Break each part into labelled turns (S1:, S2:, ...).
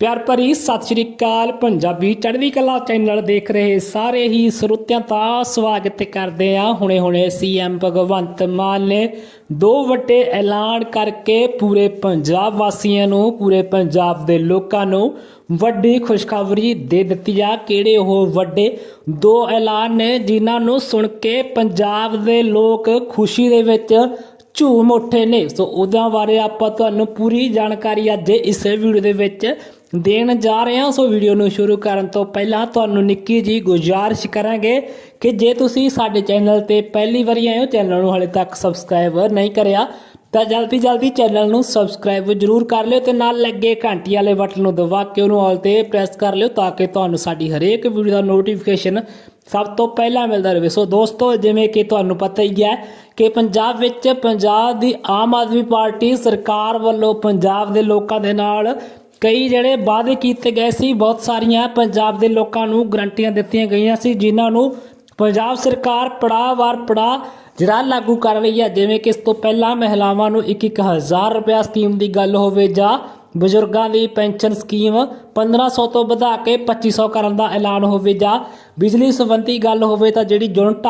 S1: ਪਿਆਰ ਭਰੀ ਸਤਿ ਸ਼੍ਰੀ ਅਕਾਲ। ਪੰਜਾਬੀ ਚੜ੍ਹਦੀ ਕਲਾ ਚੈਨਲ ਦੇਖ ਰਹੇ ਸਾਰੇ ਹੀ ਸਰੋਤਿਆਂ ਦਾ ਸਵਾਗਤ ਕਰਦੇ ਆ ਹੁਣੇ ਹੁਣੇ ਸੀਐਮ ਭਗਵੰਤ ਮਾਨ ਨੇ ਦੋ ਵੱਡੇ ਐਲਾਨ ਕਰਕੇ ਪੂਰੇ ਪੰਜਾਬ ਵਾਸੀਆਂ ਨੂੰ, ਪੂਰੇ ਪੰਜਾਬ ਦੇ ਲੋਕਾਂ ਨੂੰ ਵੱਡੀ ਖੁਸ਼ਖਬਰੀ ਦੇ ਦਿੱਤੀ ਆ। ਕਿਹੜੇ ਉਹ ਵੱਡੇ? ਦੋ ਐਲਾਨ ਨੇ ਜਿਨ੍ਹਾਂ ਨੂੰ ਸੁਣ ਕੇ ਪੰਜਾਬ ਦੇ ਲੋਕ ਖੁਸ਼ੀ ਦੇ ਵਿੱਚ ਝੂਮ ਉੱਠੇ ਨੇ। ਸੋ ਉਹਦਾ ਬਾਰੇ ਆਪਾਂ ਤੁਹਾਨੂੰ ਪੂਰੀ ਜਾਣਕਾਰੀ ਅੱਜ ਇਸ ਵੀਡੀਓ ਦੇ ਵਿੱਚ ਦੇਣ ਜਾ ਰਹੇ ਹਾਂ। ਸੋ ਵੀਡੀਓ ਨੂੰ ਸ਼ੁਰੂ ਕਰਨ ਤੋਂ ਪਹਿਲਾਂ ਤੁਹਾਨੂੰ ਨਿੱਕੀ ਜੀ ਗੁਜ਼ਾਰਿਸ਼ ਕਰਾਂਗੇ ਕਿ ਜੇ ਤੁਸੀਂ ਸਾਡੇ ਚੈਨਲ ਤੇ ਪਹਿਲੀ ਵਾਰੀ ਆਏ ਹੋ, ਚੈਨਲ ਨੂੰ ਹਾਲੇ ਤੱਕ ਸਬਸਕ੍ਰਾਈਬ ਨਹੀਂ ਕਰਿਆ, ਤਾਂ ਜਲਦੀ ਜਲਦੀ ਚੈਨਲ ਨੂੰ ਸਬਸਕ੍ਰਾਈਬ ਜਰੂਰ ਕਰ ਲਿਓ ਤੇ ਨਾਲ ਲੱਗੇ ਘੰਟੀ ਵਾਲੇ ਬਟਨ ਨੂੰ ਦਬਾ ਕੇ ਉਹਨੂੰ ਆਲ ਤੇ ਪ੍ਰੈਸ ਕਰ ਲਿਓ ਤਾਂ ਕਿ ਤੁਹਾਨੂੰ ਸਾਡੀ ਹਰੇਕ ਵੀਡੀਓ ਦਾ ਨੋਟੀਫਿਕੇਸ਼ਨ ਸਭ ਤੋਂ ਪਹਿਲਾਂ ਮਿਲਦਾ ਰਹੇ। ਸੋ ਦੋਸਤੋ, ਜਿਵੇਂ ਕਿ ਤੁਹਾਨੂੰ ਪਤਾ ਹੀ ਹੈ ਕਿ ਪੰਜਾਬ ਵਿੱਚ ਪੰਜਾਬ ਦੀ ਆਮ ਆਦਮੀ ਪਾਰਟੀ ਸਰਕਾਰ ਵੱਲੋਂ ਪੰਜਾਬ ਦੇ ਲੋਕਾਂ ਦੇ ਨਾਲ ਕਈ ਜਿਹੜੇ ਵਾਅਦੇ ਕੀਤੇ ਗਏ ਸੀ, ਬਹੁਤ ਸਾਰੀਆਂ ਪੰਜਾਬ ਦੇ ਲੋਕਾਂ ਨੂੰ ਗਰੰਟੀਆਂ ਦਿੱਤੀਆਂ ਗਈਆਂ ਸੀ, ਜਿਨ੍ਹਾਂ ਨੂੰ ਪੰਜਾਬ ਸਰਕਾਰ ਪੜਾਅ-ਵਾਰ ਪੜਾਅ ਜਿਹੜਾ ਲਾਗੂ ਕਰ ਰਹੀ ਹੈ, ਜਿਵੇਂ ਕਿ ਇਸ ਤੋਂ ਪਹਿਲਾਂ ਮਹਿਲਾਵਾਂ ਨੂੰ 1-1000 ਰੁਪਏ ਸਕੀਮ ਦੀ ਗੱਲ ਹੋਵੇ ਜਾਂ ਬਜ਼ੁਰਗਾਂ ਦੀ ਪੈਨਸ਼ਨ ਸਕੀਮ 1500 ਤੋਂ ਵਧਾ ਕੇ 2500 ਕਰਨ ਦਾ ਐਲਾਨ ਹੋਵੇ ਜਾਂ ਬਿਜਲੀ ਸੰਬੰਧੀ ਗੱਲ ਹੋਵੇ ਤਾਂ ਜਿਹੜੀ ਯੂਨਿਟ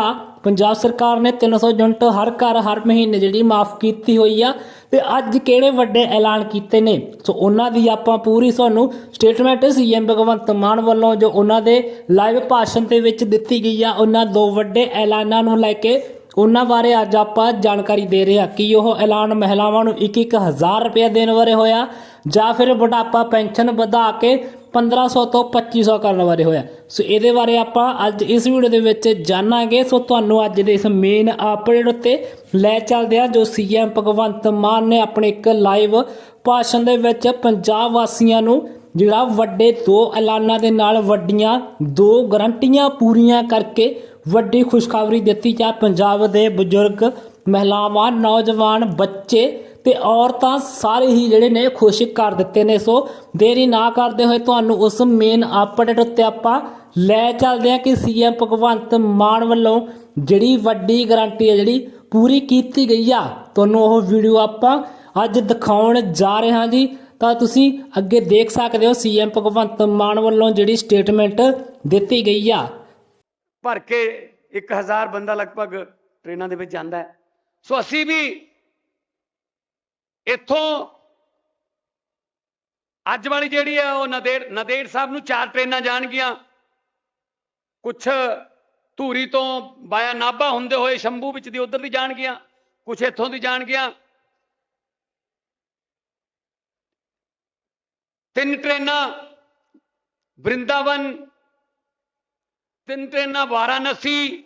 S1: ਪੰਜਾਬ ਸਰਕਾਰ ਨੇ 300 ਯੂਨਿਟ ਹਰ ਘਰ ਹਰ ਮਹੀਨੇ ਜਿਹੜੀ ਮਾਫ ਕੀਤੀ ਹੋਈ ਆ ਤੇ ਅੱਜ ਕਿਹੜੇ ਵੱਡੇ ਐਲਾਨ ਕੀਤੇ ਨੇ? ਸੋ ਉਹਨਾਂ ਦੀ ਆਪਾਂ ਪੂਰੀ ਤੁਹਾਨੂੰ ਸਟੇਟਮੈਂਟ ਸੀਐਮ ਭਗਵੰਤ ਮਾਨ ਵੱਲੋਂ ਜੋ ਉਹਨਾਂ ਦੇ ਲਾਈਵ ਭਾਸ਼ਣ ਦੇ ਵਿੱਚ ਦਿੱਤੀ ਗਈ ਆ, ਉਹਨਾਂ ਦੋ ਵੱਡੇ ਐਲਾਨਾਂ ਨੂੰ ਲੈ ਕੇ ਉਹਨਾਂ ਬਾਰੇ ਅੱਜ ਆਪਾਂ ਜਾਣਕਾਰੀ ਦੇ ਰਹੇ ਹਾਂ ਕਿ ਉਹ ਐਲਾਨ ਮਹਿਲਾਵਾਂ ਨੂੰ 1-1000 ਰੁਪਏ ਦੇਣ ਬਾਰੇ ਹੋਇਆ ਜਾਂ ਫਿਰ ਬੁਢਾਪਾ ਪੈਨਸ਼ਨ ਵਧਾ ਕੇ 1500 ਤੋਂ 2500 ਕਰਨ ਬਾਰੇ ਹੋਇਆ। ਸੋ ਇਹਦੇ ਬਾਰੇ ਆਪਾਂ ਅੱਜ ਇਸ ਵੀਡੀਓ ਦੇ ਵਿੱਚ ਜਾਣਾਂਗੇ। ਸੋ ਤੁਹਾਨੂੰ ਅੱਜ ਦੇ ਇਸ ਮੇਨ ਅਪਡੇਟ ਉੱਤੇ ਲੈ ਚੱਲਦੇ ਹਾਂ, ਜੋ ਸੀਐਮ ਭਗਵੰਤ ਮਾਨ ਨੇ ਆਪਣੇ ਇੱਕ ਲਾਈਵ ਭਾਸ਼ਣ ਦੇ ਵਿੱਚ ਪੰਜਾਬ ਵਾਸੀਆਂ ਨੂੰ ਜਿਹੜਾ ਵੱਡੇ ਦੋ ਐਲਾਨਾਂ ਦੇ ਨਾਲ ਵੱਡੀਆਂ ਦੋ ਗਰੰਟੀਆਂ ਪੂਰੀਆਂ ਕਰਕੇ ਵੱਡੀ ਖੁਸ਼ਖਬਰੀ ਦਿੱਤੀ। ਜਾ ਪੰਜਾਬ ਦੇ ਬਜ਼ੁਰਗ, ਮਹਿਲਾਵਾਂ, ਨੌਜਵਾਨ, ਬੱਚੇ ਤੇ ਔਰਤਾਂ ਸਾਰੇ ਹੀ ਜਿਹੜੇ ਨੇ ਖੁਸ਼ ਕਰ ਦਿੱਤੇ ਨੇ। ਸੋ ਦੇਰੀ ਨਾ ਕਰਦੇ ਹੋਏ ਤੁਹਾਨੂੰ ਉਸ ਮੇਨ ਅਪਡੇਟ ਉੱਤੇ ਆਪਾਂ ਲੈ ਚੱਲਦੇ ਹਾਂ ਕਿ ਸੀਐਮ ਭਗਵੰਤ ਮਾਨ ਵੱਲੋਂ ਜਿਹੜੀ ਵੱਡੀ ਗਾਰੰਟੀ ਹੈ, ਜਿਹੜੀ ਪੂਰੀ ਕੀਤੀ ਗਈ ਆ, ਤੁਹਾਨੂੰ ਉਹ ਵੀਡੀਓ ਆਪਾਂ ਅੱਜ ਦਿਖਾਉਣ ਜਾ ਰਹੇ ਹਾਂ ਜੀ। ਤਾਂ ਤੁਸੀਂ ਅੱਗੇ ਦੇਖ ਸਕਦੇ ਹੋ ਸੀਐਮ ਭਗਵੰਤ ਮਾਨ ਵੱਲੋਂ ਜਿਹੜੀ ਸਟੇਟਮੈਂਟ ਦਿੱਤੀ ਗਈ ਆ।
S2: ਭਰ ਕੇ 1000 ਬੰਦਾ ਲਗਭਗ ਟ੍ਰੇਨਾਂ ਦੇ ਵਿੱਚ ਜਾਂਦਾ ਸੋ ਅਸੀਂ ਵੀ ਇੱਥੋਂ ਅੱਜ ਵਾਲੀ ਜਿਹੜੀ ਹੈ ਉਹ ਨਦੇੜ ਨਦੇੜ ਸਾਹਿਬ ਨੂੰ ਚਾਰ ਟ੍ਰੇਨਾਂ ਜਾਣਗੀਆਂ। ਕੁਛ ਧੂਰੀ ਤੋਂ ਬਾਇਆ ਨਾਭਾ ਹੁੰਦੇ ਹੋਏ ਸ਼ੰਭੂ ਵਿੱਚ ਦੀ ਉਧਰ ਦੀ ਜਾਣਗੀਆਂ, ਕੁਛ ਇੱਥੋਂ ਦੀ ਜਾਣਗੀਆਂ। ਤਿੰਨ ਟ੍ਰੇਨਾਂ ਬ੍ਰਿੰਦਾਵਨ, ਤਿੰਨ ਟ੍ਰੇਨਾਂ ਵਾਰਾਣਸੀ,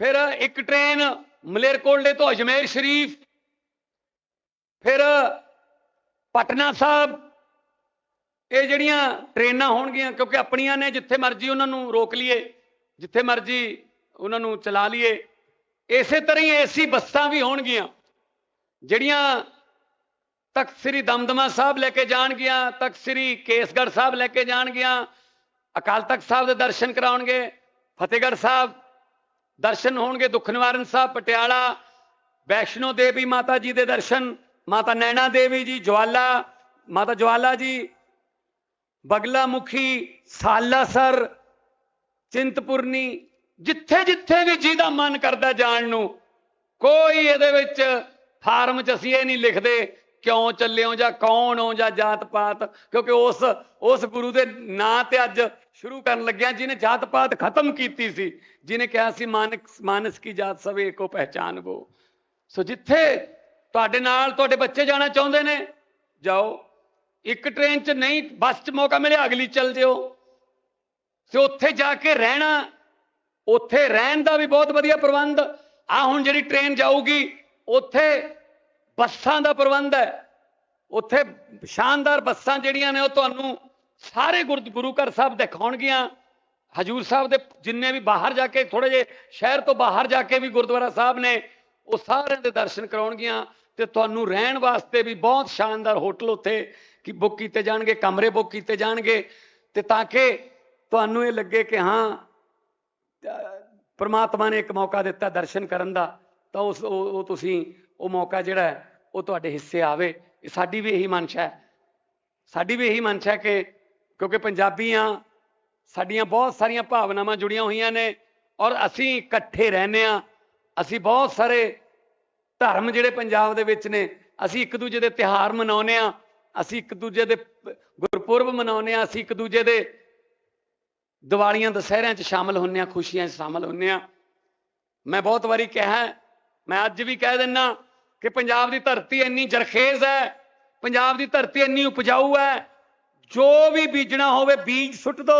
S2: ਫਿਰ ਇੱਕ ਟ੍ਰੇਨ ਮਲੇਰਕੋਟਲੇ ਤੋਂ ਅਜਮੇਰ ਸ਼ਰੀਫ ਫਿਰ ਪਟਨਾ ਸਾਹਿਬ, ਇਹ ਜਿਹੜੀਆਂ ਟ੍ਰੇਨਾਂ ਹੋਣਗੀਆਂ, ਕਿਉਂਕਿ ਆਪਣੀਆਂ ਨੇ ਜਿੱਥੇ ਮਰਜ਼ੀ ਉਹਨਾਂ ਨੂੰ ਰੋਕ ਲਈਏ, ਜਿੱਥੇ ਮਰਜ਼ੀ ਉਹਨਾਂ ਨੂੰ ਚਲਾ ਲਈਏ, ਇਸੇ ਤਰ੍ਹਾਂ ਹੀ ਏਸੀ ਬੱਸਾਂ ਵੀ ਹੋਣਗੀਆਂ, ਜਿਹੜੀਆਂ ਤਖਤ ਸ੍ਰੀ ਦਮਦਮਾ ਸਾਹਿਬ ਲੈ ਕੇ ਜਾਣਗੀਆਂ, ਤਖਤ ਸ੍ਰੀ ਕੇਸਗੜ੍ਹ ਸਾਹਿਬ ਲੈ ਕੇ ਜਾਣਗੀਆਂ, ਅਕਾਲ ਤਖਤ ਸਾਹਿਬ ਦੇ ਦਰਸ਼ਨ ਕਰਾਉਣਗੇ, ਫਤਿਹਗੜ੍ਹ ਸਾਹਿਬ ਦਰਸ਼ਨ ਹੋਣਗੇ ਦੁੱਖ ਨਿਵਾਰਨ ਸਾਹਿਬ, ਪਟਿਆਲਾ, ਵੈਸ਼ਨੋ ਦੇਵੀ ਮਾਤਾ ਜੀ ਦੇ ਦਰਸ਼ਨ ਮਾਤਾ ਨੈਣਾ ਦੇਵੀ ਜੀ, ਜਵਾਲਾ, ਮਾਤਾ ਜਵਾਲਾ ਜੀ, ਬਗਲਾ ਮੁਖੀ, ਸਾਲਾਸਰ, ਚਿੰਤਪੁਰਨੀ, ਜਿੱਥੇ ਜਿੱਥੇ ਵੀ ਜਿਹਦਾ ਮਨ ਕਰਦਾ ਜਾਣ ਨੂੰ, ਕੋਈ ਇਹਦੇ ਵਿੱਚ ਫਾਰਮ 'ਚ ਅਸੀਂ ਇਹ ਨਹੀਂ ਲਿਖਦੇ ਕਿਉਂ ਚੱਲਿਓ ਜਾਂ ਕੌਣ ਹੋ ਜਾਂ ਜਾਤ ਪਾਤ ਕਿਉਂਕਿ ਉਸ ਉਸ ਗੁਰੂ ਦੇ ਨਾਂ ਤੇ ਅੱਜ ਸ਼ੁਰੂ ਕਰਨ ਲੱਗਿਆ ਜਿਹਨੇ ਜਾਤ ਪਾਤ ਖਤਮ ਕੀਤੀ ਸੀ, ਜਿਹਨੇ ਕਿਹਾ ਸੀ ਮਾਨਕ ਮਾਨਸ ਕੀ ਜਾਤ ਸਭ ਏਕੋ ਪਹਿਚਾਨਬੋ ਸੋ ਜਿੱਥੇ ਤੁਹਾਡੇ ਨਾਲ ਤੁਹਾਡੇ ਬੱਚੇ ਜਾਣਾ ਚਾਹੁੰਦੇ ਨੇ। ਜਾਓ। ਇੱਕ ਟ੍ਰੇਨ 'ਚ ਨਹੀਂ ਬੱਸ 'ਚ ਮੌਕਾ ਮਿਲਿਆ, ਅਗਲੀ ਚੱਲ ਜਿਓ। ਤੇ ਉੱਥੇ ਜਾ ਕੇ ਰਹਿਣਾ, ਉੱਥੇ ਰਹਿਣ ਦਾ ਵੀ ਬਹੁਤ ਵਧੀਆ ਪ੍ਰਬੰਧ। ਆ ਹੁਣ ਜਿਹੜੀ ਟ੍ਰੇਨ ਜਾਊਗੀ, ਉੱਥੇ ਬੱਸਾਂ ਦਾ ਪ੍ਰਬੰਧ ਹੈ। ਉੱਥੇ ਸ਼ਾਨਦਾਰ ਬੱਸਾਂ ਜਿਹੜੀਆਂ ਨੇ, ਉਹ ਤੁਹਾਨੂੰ ਸਾਰੇ ਗੁਰ- ਗੁਰੂ ਘਰ ਸਾਹਿਬ ਦਿਖਾਉਣਗੀਆਂ। ਹਜੂਰ ਸਾਹਿਬ ਦੇ ਜਿੰਨੇ ਵੀ ਬਾਹਰ ਜਾ ਕੇ ਥੋੜੇ ਜੇ ਸ਼ਹਿਰ ਤੋਂ ਬਾਹਰ ਜਾ ਕੇ ਵੀ ਗੁਰਦੁਆਰਾ ਸਾਹਿਬ ਨੇ, ਉਹ ਸਾਰਿਆਂ ਦੇ ਦਰਸ਼ਨ ਕਰਾਉਣਗੀਆਂ। ਤੇ ਤੁਹਾਨੂੰ ਰਹਿਣ ਵਾਸਤੇ ਵੀ ਬਹੁਤ ਸ਼ਾਨਦਾਰ ਹੋਟਲ ਉੱਥੇ ਕਿ ਬੁੱਕ ਕੀਤੇ ਜਾਣਗੇ, ਕਮਰੇ ਬੁੱਕ ਕੀਤੇ ਜਾਣਗੇ। ਤੇ ਤਾਂ ਕਿ ਤੁਹਾਨੂੰ ਇਹ ਲੱਗੇ ਕਿ ਹਾਂ ਪਰਮਾਤਮਾ ਨੇ ਇੱਕ ਮੌਕਾ ਦਿੱਤਾ ਦਰਸ਼ਨ ਕਰਨ ਦਾ, ਤਾਂ ਉਸ, ਉਹ ਤੁਸੀਂ, ਉਹ ਮੌਕਾ ਜਿਹੜਾ ਹੈ, ਉਹ ਤੁਹਾਡੇ ਹਿੱਸੇ ਆਵੇ। ਇਹ ਸਾਡੀ ਵੀ ਇਹੀ ਮਨਸ਼ਾ ਹੈ। ਸਾਡੀ ਵੀ ਇਹੀ ਮਨਸ਼ਾ ਹੈ ਕਿ, ਕਿਉਂਕਿ ਪੰਜਾਬੀ ਆ ਸਾਡੀਆਂ ਬਹੁਤ ਸਾਰੀਆਂ ਭਾਵਨਾਵਾਂ ਜੁੜੀਆਂ ਹੋਈਆਂ ਨੇ ਔਰ ਅਸੀਂ ਇਕੱਠੇ ਰਹਿੰਦੇ ਆ ਅਸੀਂ ਬਹੁਤ ਸਾਰੇ ਧਰਮ ਜਿਹੜੇ ਪੰਜਾਬ ਦੇ ਵਿੱਚ ਨੇ, ਅਸੀਂ ਇੱਕ ਦੂਜੇ ਦੇ ਤਿਹਾਰ ਮਨਾਉਂਦੇ ਆ ਅਸੀਂ ਇੱਕ ਦੂਜੇ ਦੇ ਗੁਰਪੁਰਬ ਮਨਾਉਂਦੇ ਆ ਅਸੀਂ ਇੱਕ ਦੂਜੇ ਦੇ ਦੀਵਾਲੀਆਂ ਦੁਸਹਿਰਿਆਂ 'ਚ ਸ਼ਾਮਲ ਹੁੰਨੇ ਆ ਖੁਸ਼ੀਆਂ 'ਚ ਸ਼ਾਮਲ ਹੁੰਨੇ ਆ ਮੈਂ ਬਹੁਤ ਵਾਰੀ ਕਿਹਾ, ਮੈਂ ਅੱਜ ਵੀ ਕਹਿ ਦਿੰਨਾ ਕਿ ਪੰਜਾਬ ਦੀ ਧਰਤੀ ਇੰਨੀ ਜਰਖੇਜ਼ ਹੈ, ਪੰਜਾਬ ਦੀ ਧਰਤੀ ਇੰਨੀ ਉਪਜਾਊ ਹੈ, ਜੋ ਵੀ ਬੀਜਣਾ ਹੋਵੇ ਬੀਜ ਸੁੱਟ ਦੋ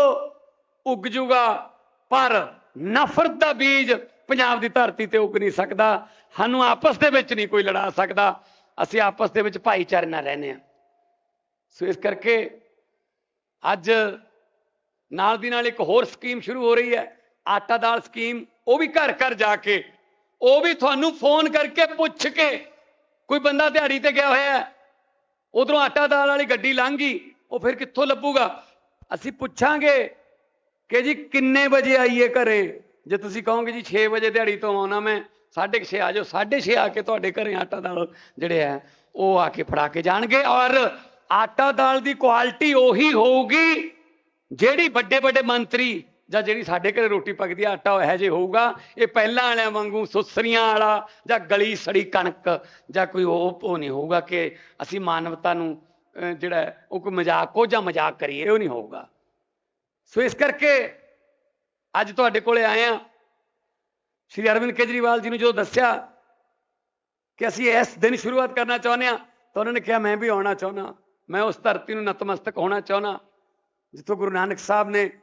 S2: ਉੱਗ ਜੂਗਾ ਪਰ ਨਫ਼ਰਤ ਦਾ ਬੀਜ ਪੰਜਾਬ ਦੀ ਧਰਤੀ ਤੇ ਉੱਗ ਨਹੀਂ ਸਕਦਾ, ਸਾਨੂੰ ਆਪਸ ਦੇ ਵਿੱਚ ਨਹੀਂ ਕੋਈ ਲੜਾ ਸਕਦਾ, ਅਸੀਂ ਆਪਸ ਦੇ ਵਿੱਚ ਭਾਈਚਾਰੇ ਨਾਲ ਰਹਿੰਦੇ ਹਾਂ। ਸੋ ਇਸ ਕਰਕੇ ਅੱਜ ਨਾਲ ਦੀ ਨਾਲ ਇੱਕ ਹੋਰ ਸਕੀਮ ਸ਼ੁਰੂ ਹੋ ਰਹੀ ਹੈ, ਆਟਾ ਦਾਲ ਸਕੀਮ, ਉਹ ਵੀ ਘਰ ਘਰ ਜਾ ਕੇ, ਉਹ ਵੀ ਤੁਹਾਨੂੰ ਫੋਨ ਕਰਕੇ ਪੁੱਛ ਕੇ, ਕੋਈ ਬੰਦਾ ਦਿਹਾੜੀ ਤੇ ਗਿਆ ਹੋਇਆ ਹੈ, ਉਧਰੋਂ ਆਟਾ ਦਾਲ ਵਾਲੀ ਗੱਡੀ ਲੰਘ ਗਈ, ਉਹ ਫਿਰ ਕਿੱਥੋਂ ਲੱਭੂਗਾ? ਅਸੀਂ ਪੁੱਛਾਂਗੇ ਕਿ ਜੀ ਕਿੰਨੇ ਵਜੇ ਆਈਏ ਘਰੇ? ਜੇ ਤੁਸੀਂ ਕਹੋਗੇ ਜੀ 6 ਵਜੇ ਦਿਹਾੜੀ ਤੋਂ ਆਉਣਾ ਮੈਂ 6:30 ਆ ਜਾਓ 6:30 ਆ ਕੇ ਤੁਹਾਡੇ ਘਰੇ ਆਟਾ ਦਾਲ ਜਿਹੜੇ ਹੈ ਉਹ ਆ ਕੇ ਫੜਾ ਕੇ ਜਾਣਗੇ ਔਰ ਆਟਾ ਦਾਲ ਦੀ ਕੁਆਲਿਟੀ ਉਹੀ ਹੋਊਗੀ ਜਿਹੜੀ ਵੱਡੇ ਵੱਡੇ ਮੰਤਰੀ ਜਾਂ ਜਿਹੜੀ ਸਾਡੇ ਘਰੇ ਰੋਟੀ ਪੱਕਦੀ ਆ, ਆਟਾ ਇਹੋ ਜਿਹਾ ਹੋਊਗਾ। ਇਹ ਪਹਿਲਾਂ ਵਾਲਿਆਂ ਵਾਂਗੂ ਸੁਸਰੀਆਂ ਵਾਲਾ ਜਾਂ ਗਲੀ ਸੜੀ ਕਣਕ ਜਾਂ ਕੋਈ ਉਹ ਨਹੀਂ ਹੋਊਗਾ ਕਿ ਅਸੀਂ ਮਾਨਵਤਾ ਨੂੰ ਜਿਹੜਾ ਉਹ ਕੋਈ ਮਜ਼ਾਕ ਕੋ ਜਾਂ ਮਜ਼ਾਕ ਕਰੀਏ, ਉਹ ਨਹੀਂ ਹੋਊਗਾ। ਸੋ ਇਸ ਕਰਕੇ ਅੱਜ ਤੁਹਾਡੇ ਕੋਲੇ ਆਏ ਆ। ਸ਼੍ਰੀ ਅਰਵਿੰਦ ਕੇਜਰੀਵਾਲ ਜੀ ਨੂੰ ਜਦੋਂ ਦੱਸਿਆ ਕਿ ਅਸੀਂ ਇਸ ਦਿਨ ਸ਼ੁਰੂਆਤ ਕਰਨਾ ਚਾਹੁੰਦੇ ਆ, ਤਾਂ ਉਹਨਾਂ ਨੇ ਕਿਹਾ, ਮੈਂ ਵੀ ਆਉਣਾ ਚਾਹੁੰਦਾ ਮੈਂ ਉਸ ਧਰਤੀ ਨੂੰ ਨਤਮਸਤਕ ਹੋਣਾ ਚਾਹੁੰਦਾ ਜਿੱਥੋਂ ਗੁਰੂ ਨਾਨਕ ਸਾਹਿਬ ਨੇ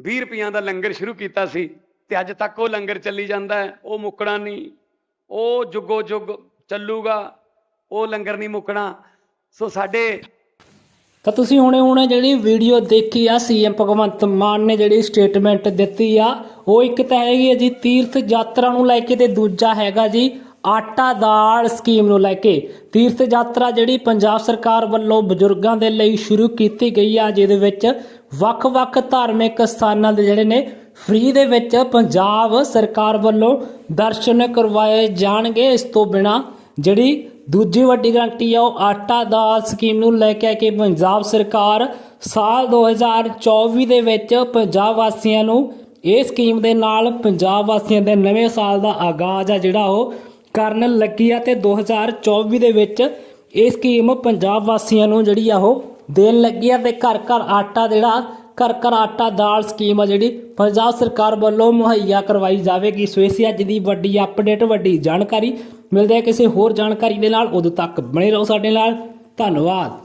S2: 20 ਰੁਪਈਆਂ ਦਾ ਲੰਗਰ ਸ਼ੁਰੂ ਕੀਤਾ ਸੀ ਤੇ ਅੱਜ ਤੱਕ ਉਹ ਲੰਗਰ ਚੱਲੀ ਜਾਂਦਾ ਹੈ। ਉਹ ਮੁੱਕਣਾ ਨਹੀਂ। ਉਹ ਜੁਗੋ ਜੁਗ ਚੱਲੂਗਾ। ਉਹ ਲੰਗਰ ਨਹੀਂ ਮੁੱਕਣਾ। ਸੋ ਸਾਡੇ
S1: ਤਾਂ ਤੁਸੀਂ ਹੁਣੇ ਹੁਣੇ ਜਿਹੜੀ ਵੀਡੀਓ ਦੇਖੀ ਆ ਸੀਐਮ ਭਗਵੰਤ ਮਾਨ ਨੇ ਜਿਹੜੀ ਸਟੇਟਮੈਂਟ ਦਿੱਤੀ ਆ, ਉਹ ਇੱਕ ਤਾਂ ਹੈਗੀ ਹੈ ਜੀ, ਤੀਰਥ ਯਾਤਰਾ ਨੂੰ ਲੈ ਕੇ ਤੇ ਦੂਜਾ ਹੈਗਾ ਜੀ, ਆਟਾ ਦਾਲ ਸਕੀਮ ਨੂੰ ਲੈ ਕੇ। ਤੀਰਥ ਯਾਤਰਾ ਜਿਹੜੀ ਪੰਜਾਬ ਸਰਕਾਰ ਵੱਲੋਂ ਬਜ਼ੁਰਗਾਂ ਦੇ ਲਈ ਸ਼ੁਰੂ ਕੀਤੀ ਗਈ ਆ, ਜਿਹਦੇ ਵਿੱਚ ਵੱਖ-ਵੱਖ ਧਾਰਮਿਕ ਸਥਾਨਾਂ ਦੇ ਜਿਹੜੇ ਨੇ ਫ੍ਰੀ ਦੇ ਵਿੱਚ ਪੰਜਾਬ ਸਰਕਾਰ ਵੱਲੋਂ ਦਰਸ਼ਨ ਕਰਵਾਏ ਜਾਣਗੇ। ਇਸ ਤੋਂ ਬਿਨਾ ਜਿਹੜੀ ਦੂਜੀ ਵੱਡੀ ਗਰੰਟੀ ਆ, ਉਹ ਆਟਾ ਦਾਲ ਸਕੀਮ ਨੂੰ ਲੈ ਕੇ ਆ ਕਿ ਪੰਜਾਬ ਸਰਕਾਰ ਸਾਲ 2024 ਦੇ ਵਿੱਚ ਪੰਜਾਬ ਵਾਸੀਆਂ ਨੂੰ ਇਹ ਸਕੀਮ ਦੇ ਨਾਲ ਪੰਜਾਬ ਵਾਸੀਆਂ ਦੇ ਨਵੇਂ ਸਾਲ ਦਾ ਆਗਾਜ਼ ਆ ਜਿਹੜਾ ਉਹ ਕਰਨ ਲੱਗੀ ਆ ਤੇ 2024 ਦੇ ਵਿੱਚ ਇਹ ਸਕੀਮ ਪੰਜਾਬ ਵਾਸੀਆਂ ਨੂੰ ਜਿਹੜੀ ਆ ਉਹ ਦੇਣ ਲੱਗੀ ਆ ਤੇ ਘਰ ਘਰ ਆਟਾ ਜਿਹੜਾ, ਘਰ ਘਰ ਆਟਾ ਦਾਲ ਸਕੀਮ ਆ ਜਿਹੜੀ ਪੰਜਾਬ ਸਰਕਾਰ ਵੱਲੋਂ ਮੁਹੱਈਆ ਕਰਵਾਈ ਜਾਵੇਗੀ। ਸੋ ਇਸੇ ਅੱਜ ਦੀ ਵੱਡੀ ਅਪਡੇਟ ਵੱਡੀ ਜਾਣਕਾਰੀ। ਮਿਲਦੇ ਆ ਕਿਸੇ ਹੋਰ ਜਾਣਕਾਰੀ ਦੇ ਨਾਲ ਉਦੋਂ ਤੱਕ ਬਣੇ ਰਹੋ ਸਾਡੇ ਨਾਲ। ਧੰਨਵਾਦ।